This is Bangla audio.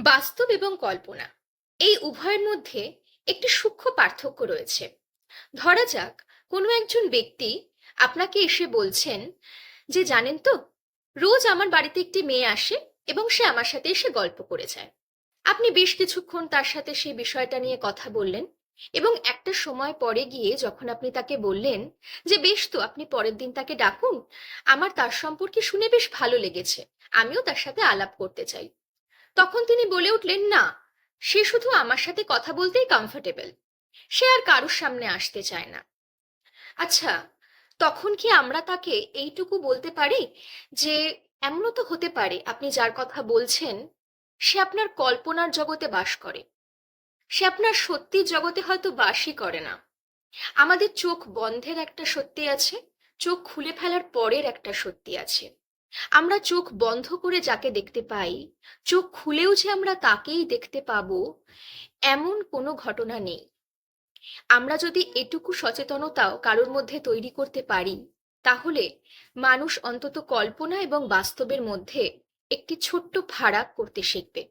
বাস্তব এবং কল্পনা। এই উভয়ের মধ্যে একটি সূক্ষ্ম পার্থক্য রয়েছে। ধরা যাক, কোনো একজন ব্যক্তি আপনাকে এসে বলছেন যে, জানেন তো, রোজ আমার বাড়িতে একটি মেয়ে আসে এবং সে আমার সাথে এসে গল্প করে যায়। আপনি বেশ কিছুক্ষণ তার সাথে সেই বিষয়টা নিয়ে কথা বললেন এবং একটা সময় পরে গিয়ে যখন আপনি তাকে বললেন যে, বেশ তো, আপনি পরের দিন তাকে ডাকুন। আমার তার সম্পর্কে শুনে বেশ ভালো লেগেছে। আমিও তার সাথে আলাপ করতে চাই। তখন তিনি বলে উঠলেন, না, সে শুধু আমার সাথে কথা বলতেই কমফোর্টেবল সে আর কারুর সামনে আসতে চায় না। আচ্ছা তখন কি আমরা তাকে এইটুকু বলতে পারি যে, এমনও তো হতে পারে, আপনি যার কথা বলছেন, সে আপনার কল্পনার জগতে বাস করে। সে আপনার সত্যির জগতে হয়তো বাসই করে না। আমাদের চোখ বন্ধের একটা সত্যি আছে, চোখ খুলে ফেলার পরের একটা সত্যি আছে। আমরা চোখ বন্ধ করে যাকে দেখতে পাই, চোখ খুলেও যে আমরা তাকেই দেখতে পাবো, এমন কোনো ঘটনা নেই। আমরা যদি এটুকু সচেতনতাও কারোর মধ্যে তৈরি করতে পারি, তাহলে মানুষ অন্তত কল্পনা এবং বাস্তবের মধ্যে একটি ছোট্ট ফারাক করতে শিখবে।